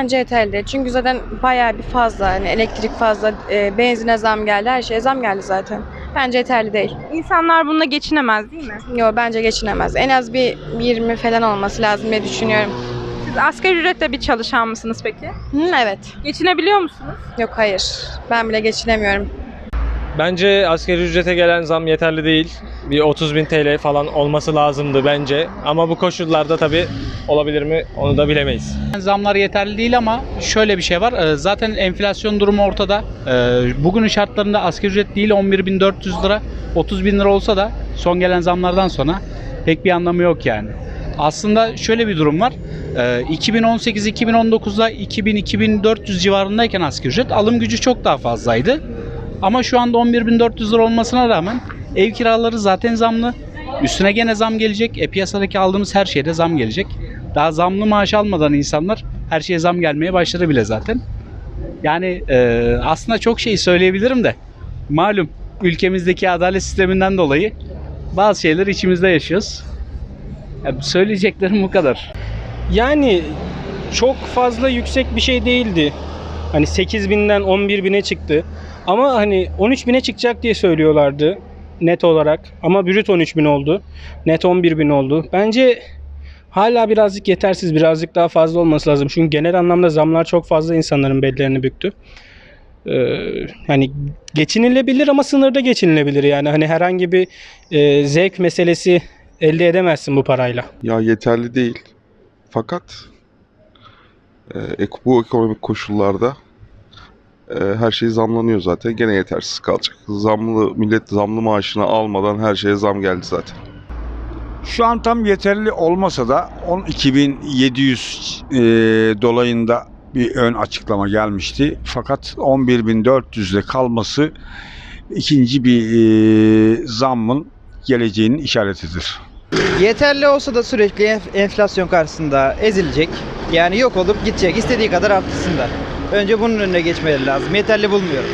Bence yeterli. Çünkü zaten bayağı bir fazla. Hani elektrik fazla, e, benzine zam geldi, her şeye zam geldi zaten. Bence yeterli değil. İnsanlar bununla geçinemez değil mi? Yo bence geçinemez. En az bir 20 falan olması lazım diye düşünüyorum. Siz asgari ücretle bir çalışan mısınız peki? Hı, evet. Geçinebiliyor musunuz? Yok hayır. Ben bile geçinemiyorum. Bence asgari ücrete gelen zam yeterli değil. Bir 30 bin TL falan olması lazımdı bence. Ama bu koşullarda tabii olabilir mi onu da bilemeyiz. Zamlar yeterli değil ama şöyle bir şey var. Ee, Zaten enflasyon durumu ortada. Ee, Bugünün şartlarında asgari ücret değil 11.400 lira, 30 bin lira olsa da son gelen zamlardan sonra pek bir anlamı yok yani. Aslında şöyle bir durum var. Ee, 2018-2019'da 2000-2400 civarındayken asgari ücret alım gücü çok daha fazlaydı. Ama şu anda 11.400 lira olmasına rağmen ev kiraları zaten zamlı. Üstüne gene zam gelecek. E piyasadaki aldığımız her şeyde zam gelecek. Daha zamlı maaş almadan insanlar her şeye zam gelmeye başladı bile zaten. Yani e, aslında çok şey söyleyebilirim de malum ülkemizdeki adalet sisteminden dolayı bazı şeyler içimizde yaşıyoruz. Ya, söyleyeceklerim bu kadar. Yani çok fazla yüksek bir şey değildi. Hani 8 binden 11 bine çıktı. Ama hani 13 bine çıkacak diye söylüyorlardı net olarak. Ama brüt 13 bin oldu. Net 11 bin oldu. Bence hala birazcık yetersiz. Birazcık daha fazla olması lazım. Çünkü genel anlamda zamlar çok fazla insanların bellerini büktü. Ee, hani geçinilebilir ama sınırda geçinilebilir yani. Hani herhangi bir e, zevk meselesi elde edemezsin bu parayla. Ya yeterli değil. Fakat e, bu ekonomik koşullarda e, her şey zamlanıyor zaten. Gene yetersiz kalacak. Zamlı millet zamlı maaşını almadan her şeye zam geldi zaten. Şu an tam yeterli olmasa da 12.700 e, dolayında bir ön açıklama gelmişti. Fakat 11.400'de kalması ikinci bir e, zammın geleceğinin işaretidir. Yeterli olsa da sürekli enf- enflasyon karşısında ezilecek. Yani yok olup gidecek. İstediği kadar arttırsın da. Önce bunun önüne geçmeleri lazım. Yeterli bulmuyorum.